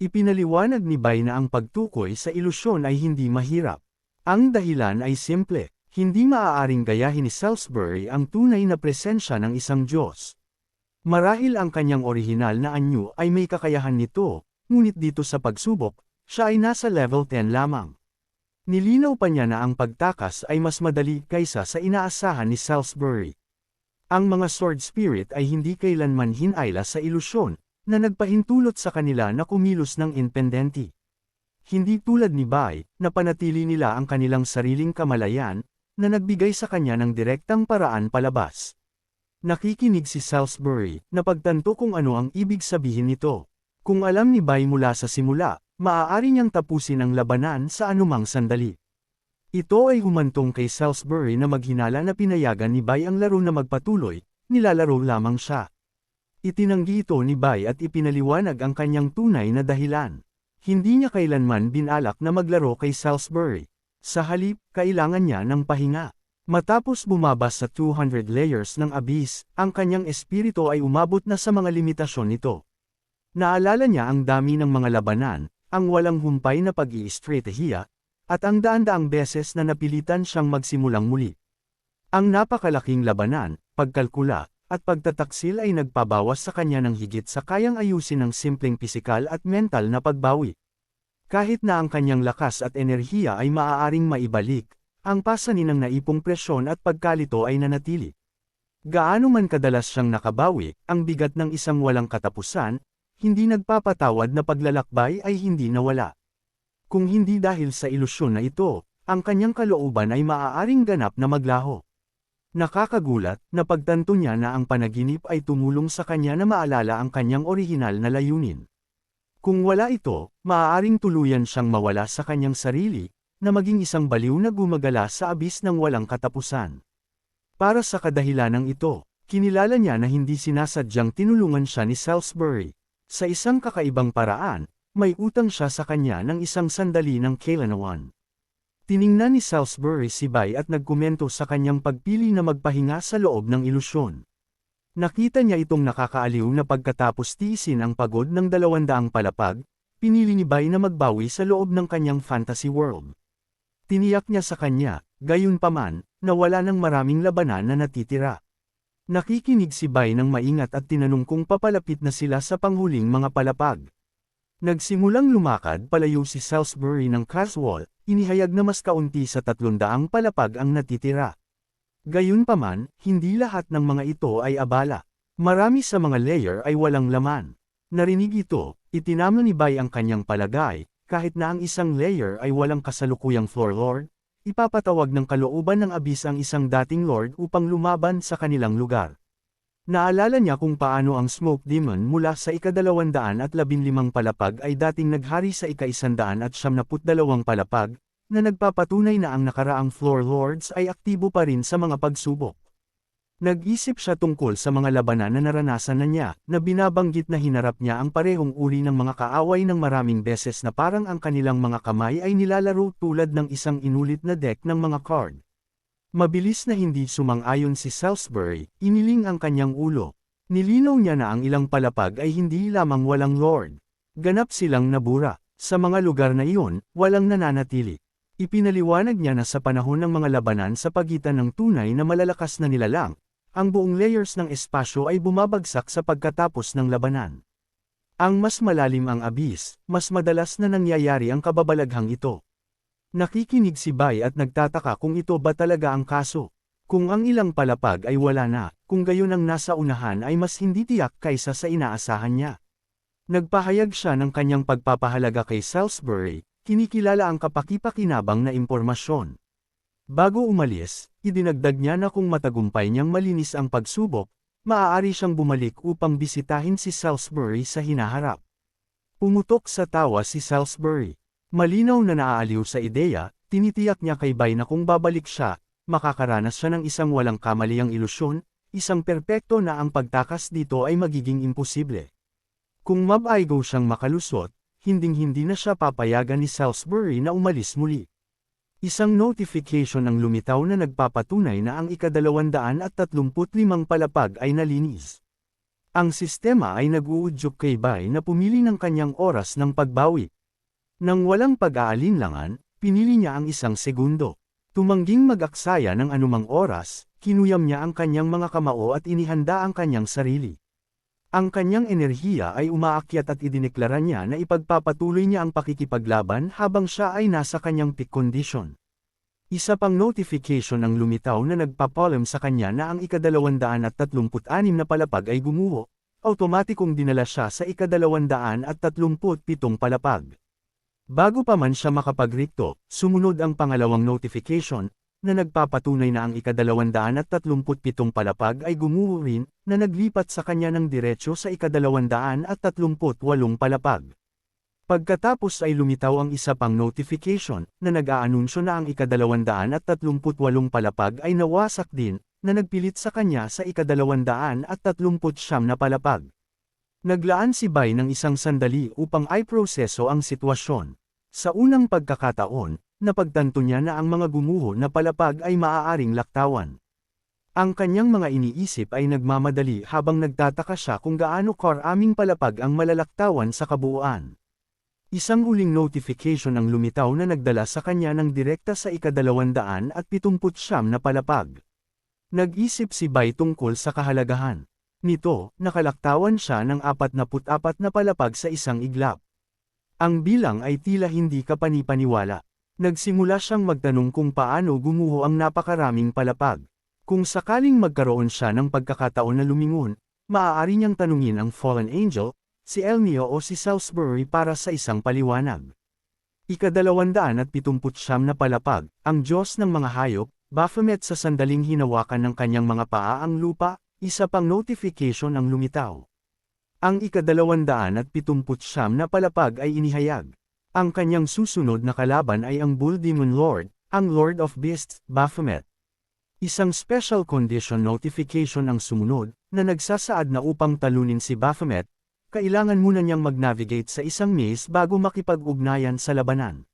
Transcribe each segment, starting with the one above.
Ipinaliwanag ni Bai na ang pagtukoy sa ilusyon ay hindi mahirap. Ang dahilan ay simple, hindi maaaring gayahin ni Salisbury ang tunay na presensya ng isang Diyos. Marahil ang kanyang orihinal na anyo ay may kakayahan nito, ngunit dito sa pagsubok, siya ay nasa level 10 lamang. Nilinaw pa niya na ang pagtakas ay mas madali kaysa sa inaasahan ni Salisbury. Ang mga sword spirit ay hindi kailanman hinayla sa ilusyon, na nagpahintulot sa kanila na kumilos ng independenti. Hindi tulad ni Bai, na panatili nila ang kanilang sariling kamalayan, na nagbigay sa kanya ng direktang paraan palabas. Nakikinig si Salisbury, na pagtanto kung ano ang ibig sabihin nito. Kung alam ni Bai mula sa simula, maaari niyang tapusin ang labanan sa anumang sandali. Ito ay humantong kay Salisbury na maghinala na pinayagan ni Bai ang laro na magpatuloy, nilalaro lamang siya. Itinanggi ito ni Bai at ipinaliwanag ang kanyang tunay na dahilan. Hindi niya kailanman binalak na maglaro kay Salisbury. Sa halip, kailangan niya ng pahinga. Matapos bumabas sa 200 layers ng abyss, ang kanyang espiritu ay umabot na sa mga limitasyon nito. Naalala niya ang dami ng mga labanan, ang walang humpay na pag-i-estratehiya, at ang daan-daang beses na napilitan siyang magsimulang muli. Ang napakalaking labanan, pagkalkula, at pagtataksil ay nagpabawas sa kanya ng higit sa kayang ayusin ng simpleng pisikal at mental na pagbawi. Kahit na ang kanyang lakas at enerhiya ay maaaring maibalik, ang pasanin ng naipong presyon at pagkalito ay nanatili. Gaano man kadalas siyang nakabawi, ang bigat ng isang walang katapusan, hindi nagpapatawad na paglalakbay ay hindi nawala. Kung hindi dahil sa ilusyon na ito, ang kanyang kalooban ay maaaring ganap na maglaho. Nakakagulat, na pagtanto niya na ang panaginip ay tumulong sa kanya na maalala ang kanyang orihinal na layunin. Kung wala ito, maaaring tuluyan siyang mawala sa kanyang sarili, na maging isang baliw na gumagala sa abis ng walang katapusan. Para sa kadahilanang ito, kinilala niya na hindi sinasadyang tinulungan siya ni Salisbury. Sa isang kakaibang paraan, may utang siya sa kanya ng isang sandali ng kailanawan. Tiningnan ni Salisbury si Bai at nagkomento sa kanyang pagpili na magpahinga sa loob ng ilusyon. Nakita niya itong nakakaaliw na pagkatapos tiisin ang pagod ng dalawandaang palapag, pinili ni Bai na magbawi sa loob ng kanyang fantasy world. Tiniyak niya sa kanya, gayon paman, na wala ng maraming labanan na natitira. Nakikinig si Bai ng maingat at tinanong kung papalapit na sila sa panghuling mga palapag. Nagsimulang lumakad palayo si Salisbury ng Caswall, inihayag na mas kaunti sa 300 palapag ang natitira. Gayunpaman, hindi lahat ng mga ito ay abala. Marami sa mga layer ay walang laman. Narinig ito, itinama ni Bai ang kanyang palagay, kahit na ang isang layer ay walang kasalukuyang floor lord, ipapatawag ng kalooban ng abis ang isang dating lord upang lumaban sa kanilang lugar. Naalala niya kung paano ang Smoke Demon mula sa ikadalawandaan at labinlimang palapag ay dating naghari sa ikaisandaan at siyamnaput dalawang palapag, na nagpapatunay na ang nakaraang Floor Lords ay aktibo pa rin sa mga pagsubok. Nag-isip siya tungkol sa mga labanan na naranasan na niya, na binabanggit na hinarap niya ang parehong uri ng mga kaaway ng maraming beses na parang ang kanilang mga kamay ay nilalaro tulad ng isang inulit na deck ng mga card. Mabilis na hindi sumang-ayon si Salisbury, iniling ang kanyang ulo. Nilinaw niya na ang ilang palapag ay hindi lamang walang lord. Ganap silang nabura. Sa mga lugar na iyon, walang nananatili. Ipinaliwanag niya na sa panahon ng mga labanan sa pagitan ng tunay na malalakas na nilalang, ang buong layers ng espasyo ay bumabagsak sa pagkatapos ng labanan. Ang mas malalim ang abis, mas madalas na nangyayari ang kababalaghang ito. Nakikinig si Bai at nagtataka kung ito ba talaga ang kaso. Kung ang ilang palapag ay wala na, kung gayon ang nasa unahan ay mas hindi tiyak kaysa sa inaasahan niya. Nagpahayag siya ng kanyang pagpapahalaga kay Salisbury, kinikilala ang kapakipakinabang na impormasyon. Bago umalis, idinagdag niya na kung matagumpay niyang malinis ang pagsubok, maaari siyang bumalik upang bisitahin si Salisbury sa hinaharap. Pumutok sa tawa si Salisbury. Malinaw na naaaliw sa ideya, tinitiyak niya kay Bay na kung babalik siya, makakaranas siya ng isang walang kamaliyang ilusyon, isang perpekto na ang pagtakas dito ay magiging imposible. Kung mabaigo siyang makalusot, hinding-hindi na siya papayagan ni Salisbury na umalis muli. Isang notification ang lumitaw na nagpapatunay na ang ikadalawandaan at tatlumput limang palapag ay nalinis. Ang sistema ay nag-uudyok kay Bai na pumili ng kanyang oras ng pagbawi. Nang walang pag-aalinlangan, pinili niya ang isang segundo. Tumangging mag-aksaya ng anumang oras, kinuyam niya ang kanyang mga kamao at inihanda ang kanyang sarili. Ang kanyang enerhiya ay umaakyat at idineklara niya na ipagpapatuloy niya ang pakikipaglaban habang siya ay nasa kanyang peak condition. Isa pang notification ang lumitaw na nagpapalam sa kanya na ang ikadalawandaan at tatlumput-anim na palapag ay gumuho, automatikong dinala siya sa ikadalawandaan at tatlumput-pitong palapag. Bago pa man siya makapagrikto, sumunod ang pangalawang notification, na nagpapatunay na ang ikadalawandaan at tatlumput-pitong palapag ay gumuho rin, na naglipat sa kanya ng diretsyo sa ikadalawandaan at tatlumput-walong palapag. Pagkatapos ay lumitaw ang isa pang notification, na nag-aanunsyo na ang ikadalawandaan at tatlumput-walong palapag ay nawasak din, na nagpilit sa kanya sa ikadalawandaan at tatlumput siyam na palapag. Naglaan si Bai ng isang sandali upang ay proseso ang sitwasyon. Sa unang pagkakataon, napagtanto niya na ang mga gumuho na palapag ay maaaring laktawan. Ang kanyang mga iniisip ay nagmamadali habang nagtataka siya kung gaano karaming palapag ang malalaktawan sa kabuuan. Isang uling notification ang lumitaw na nagdala sa kanya ng direkta sa ikadalawandaan at pitumput siyam na palapag. Nag-isip si Bai tungkol sa kahalagahan. Nito, nakalaktawan siya ng 44 na palapag sa isang iglap. Ang bilang ay tila hindi kapanipaniwala. Nagsimula siyang magtanong kung paano gumuho ang napakaraming palapag. Kung sakaling magkaroon siya ng pagkakataon na lumingon, maaari niyang tanungin ang fallen angel, si Elnio o si Salisbury para sa isang paliwanag. Ikadalawandaan at pitumput siyam na palapag, ang Diyos ng mga hayop, Baphomet sa sandaling hinawakan ng kanyang mga paa ang lupa, isa pang notification ang lumitaw. Ang ikadalawandaan at pitumput siyam na palapag ay inihayag. Ang kanyang susunod na kalaban ay ang Bull Demon Lord, ang Lord of Beasts, Baphomet. Isang special condition notification ang sumunod, na nagsasaad na upang talunin si Baphomet, kailangan muna niyang mag-navigate sa isang maze bago makipag-ugnayan sa labanan.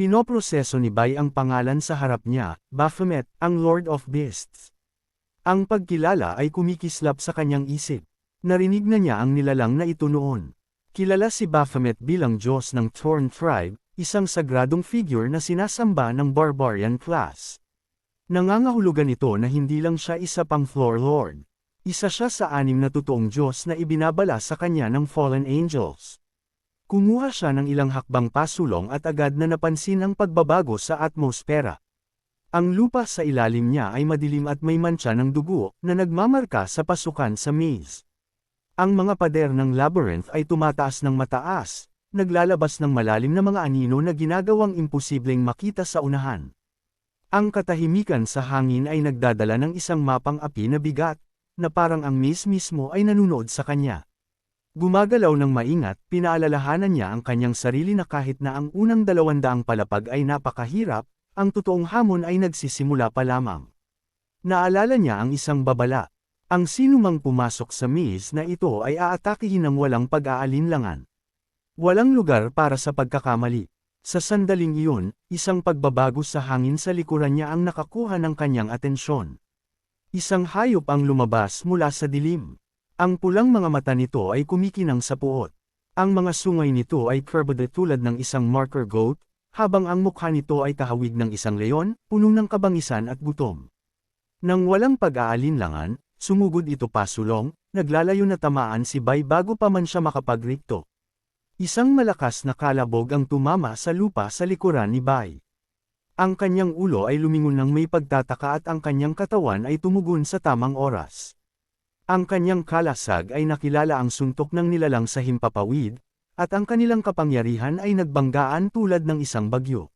Pinoproseso ni Bai ang pangalan sa harap niya, Baphomet, ang Lord of Beasts. Ang pagkilala ay kumikislap sa kanyang isip. Narinig na niya ang nilalang na ito noon. Kilala si Baphomet bilang Diyos ng Thorn Tribe, isang sagradong figure na sinasamba ng barbarian class. Nangangahulugan ito na hindi lang siya isa pang floor lord. Isa siya sa anim na totoong Diyos na ibinabala sa kanya ng fallen angels. Kumuha siya ng ilang hakbang pasulong at agad na napansin ang pagbabago sa atmosfera. Ang lupa sa ilalim niya ay madilim at may mantsa ng dugo na nagmamarka sa pasukan sa maze. Ang mga pader ng labyrinth ay tumataas ng mataas, naglalabas ng malalim na mga anino na ginagawang imposibleng makita sa unahan. Ang katahimikan sa hangin ay nagdadala ng isang mapang api na bigat, na parang ang miss mismo ay nanunood sa kanya. Gumagalaw ng maingat, pinaalalahanan niya ang kanyang sarili na kahit na ang unang dalawandaang palapag ay napakahirap, ang totoong hamon ay nagsisimula pa lamang. Naalala niya ang isang babala. Ang sinumang pumasok sa maze na ito ay aatakihin ng walang pag-aalinlangan. Walang lugar para sa pagkakamali. Sa sandaling iyon, isang pagbabago sa hangin sa likuran niya ang nakakuha ng kanyang atensyon. Isang hayop ang lumabas mula sa dilim. Ang pulang mga mata nito ay kumikinang sa puot. Ang mga sungay nito ay curved tulad ng isang marker goat, habang ang mukha nito ay kahawig ng isang leon, puno ng kabangisan at gutom. Nang walang pag-aalinlangan, sumugod ito pasulong, naglalayo na tamaan si Bay bago pa man siya makapagrikto. Isang malakas na kalabog ang tumama sa lupa sa likuran ni Bay. Ang kanyang ulo ay lumingon ng may pagtataka at ang kanyang katawan ay tumugon sa tamang oras. Ang kanyang kalasag ay nakilala ang suntok ng nilalang sa himpapawid, at ang kanilang kapangyarihan ay nagbanggaan tulad ng isang bagyo.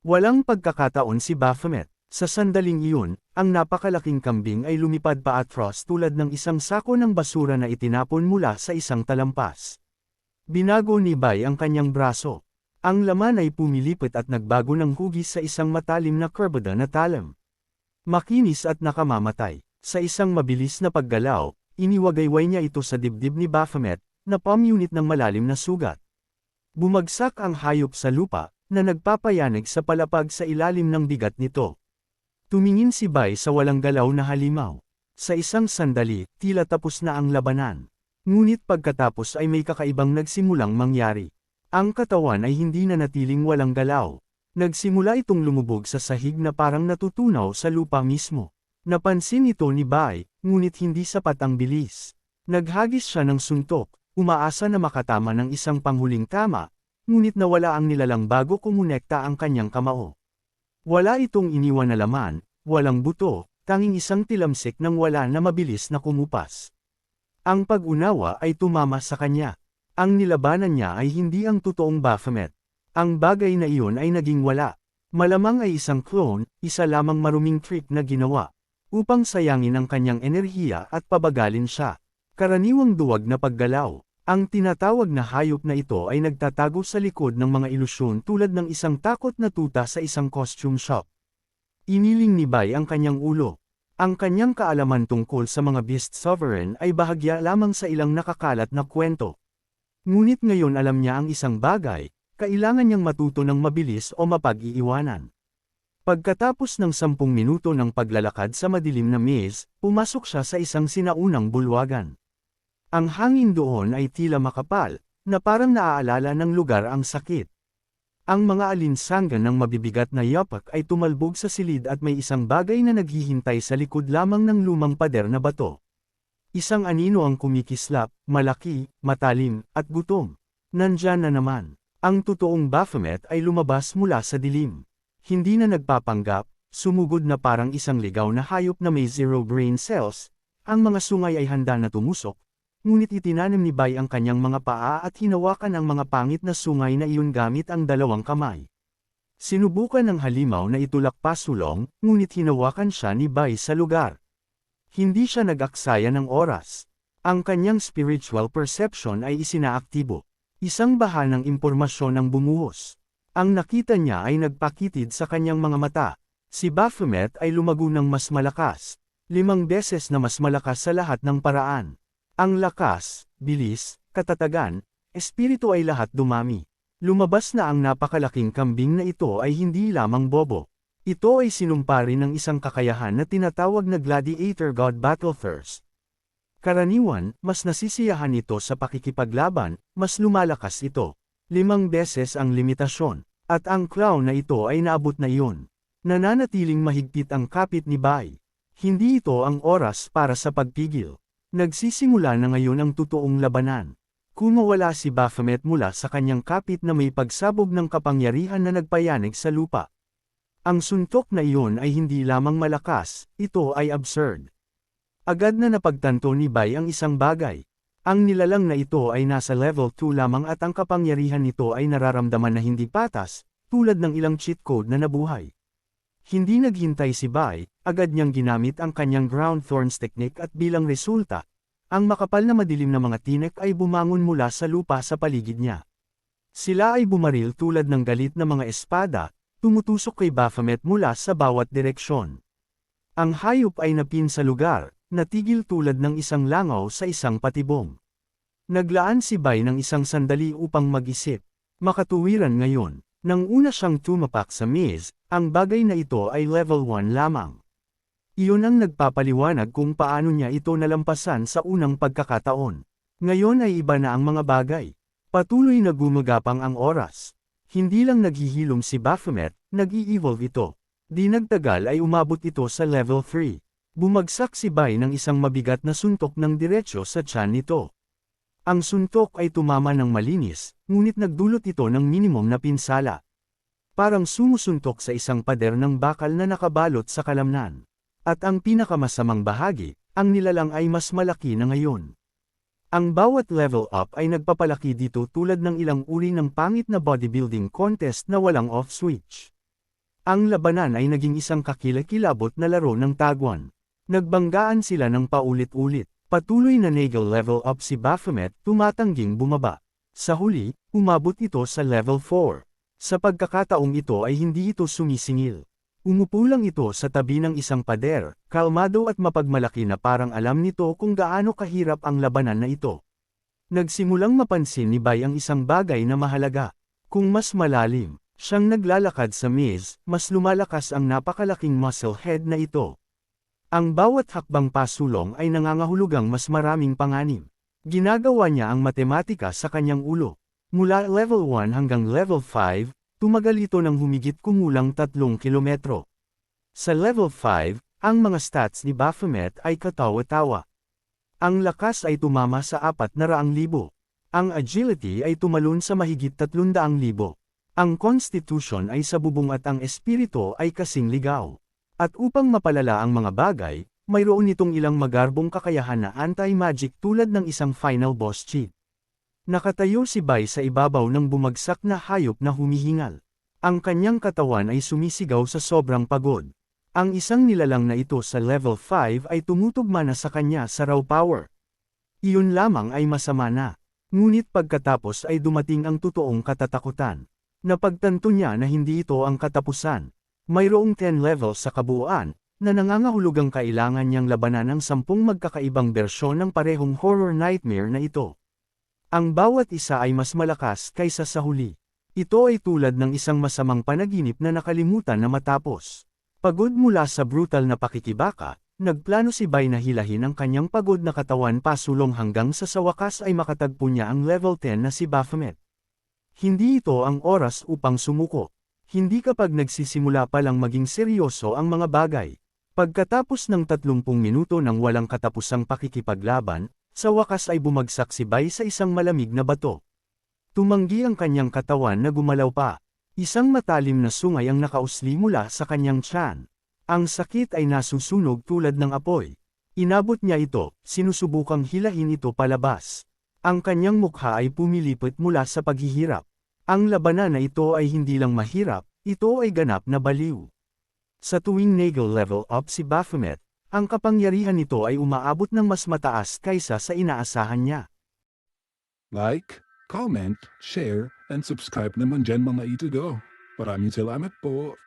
Walang pagkakataon si Baphomet. Sa sandaling iyon, ang napakalaking kambing ay lumipad pa atros tulad ng isang sako ng basura na itinapon mula sa isang talampas. Binago ni Bay ang kanyang braso. Ang laman ay pumilipit at nagbago ng hugis sa isang matalim na kurbada na talam. Makinis at nakamamatay. Sa isang mabilis na paggalaw, iniwagayway niya ito sa dibdib ni Baphomet, na pamunit ng malalim na sugat. Bumagsak ang hayop sa lupa, na nagpapayanig sa palapag sa ilalim ng bigat nito. Tumingin si Bai sa walang galaw na halimaw. Sa isang sandali, tila tapos na ang labanan. Ngunit pagkatapos ay may kakaibang nagsimulang mangyari. Ang katawan ay hindi na natiling walang galaw. Nagsimula itong lumubog sa sahig na parang natutunaw sa lupa mismo. Napansin ito ni Bai, ngunit hindi sapat ang bilis. Naghagis siya ng suntok, umaasa na makatama ng isang panghuling tama, ngunit nawala ang nilalang bago kumonekta ang kanyang kamao. Wala itong iniwan na laman, walang buto, tanging isang tilamsik nang wala na mabilis na kumupas. Ang pag-unawa ay tumama sa kanya. Ang nilabanan niya ay hindi ang totoong Baphomet. Ang bagay na iyon ay naging wala. Malamang ay isang clone, isa lamang maruming trick na ginawa. Upang sayangin ang kanyang enerhiya at pabagalin siya. Karaniwang duwag na paggalaw. Ang tinatawag na hayop na ito ay nagtatago sa likod ng mga ilusyon tulad ng isang takot na tuta sa isang costume shop. Iniling ni Bai ang kanyang ulo. Ang kanyang kaalaman tungkol sa mga Beast Sovereign ay bahagya lamang sa ilang nakakalat na kwento. Ngunit ngayon alam niya ang isang bagay, kailangan niyang matuto ng mabilis o mapag-iiwanan. Pagkatapos ng sampung minuto ng paglalakad sa madilim na maze, pumasok siya sa isang sinaunang bulwagan. Ang hangin doon ay tila makapal, na parang naaalala ng lugar ang sakit. Ang mga alinsangan ng mabibigat na yapak ay tumalbog sa silid at may isang bagay na naghihintay sa likod lamang ng lumang pader na bato. Isang anino ang kumikislap, malaki, matalim, at gutom. Nandyan na naman. Ang totoong Baphomet ay lumabas mula sa dilim. Hindi na nagpapanggap, sumugod na parang isang ligaw na hayop na may zero brain cells, ang mga sungay ay handa na tumusok, Ngunit itinanim ni Bai ang kanyang mga paa at hinawakan ang mga pangit na sungay na iyon gamit ang dalawang kamay. Sinubukan ng halimaw na itulak pasulong, ngunit hinawakan siya ni Bai sa lugar. Hindi siya nag-aksaya ng oras. Ang kanyang spiritual perception ay isinaaktibo. Isang baha ng impormasyon ang bumuhos. Ang nakita niya ay nagpakitid sa kanyang mga mata. Si Baphomet ay lumago ng mas malakas. Limang beses na mas malakas sa lahat ng paraan. Ang lakas, bilis, katatagan, espiritu ay lahat dumami. Lumabas na ang napakalaking kambing na ito ay hindi lamang bobo. Ito ay sinumpa rin ng isang kakayahan na tinatawag na Gladiator God Battlethirst. Karaniwan, mas nasisiyahan ito sa pakikipaglaban, mas lumalakas ito. Limang beses ang limitasyon, at ang crown na ito ay naabot na iyon. Nananatiling mahigpit ang kapit ni Bai. Hindi ito ang oras para sa pagpigil. Nagsisimula na ngayon ang totoong labanan. Kung mawala si Baphomet mula sa kanyang kapit na may pagsabog ng kapangyarihan na nagpayanig sa lupa. Ang suntok na iyon ay hindi lamang malakas, ito ay absurd. Agad na napagtanto ni Bai ang isang bagay. Ang nilalang na ito ay nasa level 2 lamang at ang kapangyarihan nito ay nararamdaman na hindi patas, tulad ng ilang cheat code na nabuhay. Hindi naghintay si Bai, agad niyang ginamit ang kanyang ground thorns technique at bilang resulta, ang makapal na madilim na mga tinek ay bumangon mula sa lupa sa paligid niya. Sila ay bumaril tulad ng galit na mga espada, tumutusok kay Baphomet mula sa bawat direksyon. Ang hayop ay napin sa lugar, natigil tulad ng isang langaw sa isang patibong. Naglaan si Bai ng isang sandali upang mag-isip. Makatuwiran ngayon, nang una siyang tumapak sa maze, ang bagay na ito ay level 1 lamang. Iyon ang nagpapaliwanag kung paano niya ito nalampasan sa unang pagkakataon. Ngayon ay iba na ang mga bagay. Patuloy na gumagapang ang oras. Hindi lang naghihilom si Baphomet, nag-i-evolve ito. Di nagtagal ay umabot ito sa level 3. Bumagsak si Bai ng isang mabigat na suntok ng diretsyo sa tiyan nito. Ang suntok ay tumama ng malinis, ngunit nagdulot ito ng minimum na pinsala. Parang sumusuntok sa isang pader ng bakal na nakabalot sa kalamnan. At ang pinakamasamang bahagi, ang nilalang ay mas malaki na ngayon. Ang bawat level up ay nagpapalaki dito tulad ng ilang uri ng pangit na bodybuilding contest na walang off switch. Ang labanan ay naging isang kakilakilabot na laro ng tagwan. Nagbanggaan sila ng paulit-ulit. Patuloy na nagal level up si Baphomet tumatangging bumaba. Sa huli, umabot ito sa level 4. Sa pagkakataong ito ay hindi ito sumisingil. Umupo lang ito sa tabi ng isang pader, kalmado at mapagmalaki na parang alam nito kung gaano kahirap ang labanan na ito. Nagsimulang mapansin ni Bay ang isang bagay na mahalaga. Kung mas malalim, siyang naglalakad sa maze, mas lumalakas ang napakalaking muscle head na ito. Ang bawat hakbang pasulong ay nangangahulugang mas maraming panganib. Ginagawa niya ang matematika sa kanyang ulo. Mula level 1 hanggang level 5, tumagal ito ng humigit kumulang 3 kilometro. Sa level 5, ang mga stats ni Baphomet ay katawa-tawa. Ang lakas ay tumama sa 400,000. Ang agility ay tumalon sa mahigit 300,000. Ang constitution ay sa at ang espiritu ay kasing ligaw. At upang mapalala ang mga bagay, mayroon itong ilang magarbong kakayahan na anti-magic tulad ng isang final boss cheat. Nakatayo si Bai sa ibabaw ng bumagsak na hayop na humihingal. Ang kanyang katawan ay sumisigaw sa sobrang pagod. Ang isang nilalang na ito sa level 5 ay tumutugma na sa kanya sa raw power. Iyon lamang ay masama na. Ngunit pagkatapos ay dumating ang totoong katatakutan. Napagtanto niya na hindi ito ang katapusan. Mayroong 10 levels sa kabuuan, na nangangahulugang kailangan niyang labanan ng sampung magkakaibang bersyon ng parehong horror nightmare na ito. Ang bawat isa ay mas malakas kaysa sa huli. Ito ay tulad ng isang masamang panaginip na nakalimutan na matapos. Pagod mula sa brutal na pakikibaka, nagplano si Bai na hilahin ang kanyang pagod na katawan pasulong hanggang sa sa wakas ay makatagpo niya ang level 10 na si Baphomet. Hindi ito ang oras upang sumuko. Hindi kapag nagsisimula pa lang maging seryoso ang mga bagay. Pagkatapos ng 30 minuto ng walang katapusang pakikipaglaban, sa wakas ay bumagsak si Bai sa isang malamig na bato. Tumanggi ang kanyang katawan na gumalaw pa. Isang matalim na sungay ang nakausli mula sa kanyang tiyan. Ang sakit ay nasusunog tulad ng apoy. Inabot niya ito, sinusubukang hilahin ito palabas. Ang kanyang mukha ay pumilipot mula sa paghihirap. Ang labanan na ito ay hindi lang mahirap, ito ay ganap na baliw. Sa tuwing Nagel level up si Baphomet, ang kapangyarihan nito ay umaabot ng mas mataas kaysa sa inaasahan niya. Like, comment, share, and subscribe naman dyan mga ito do. Maraming salamat po.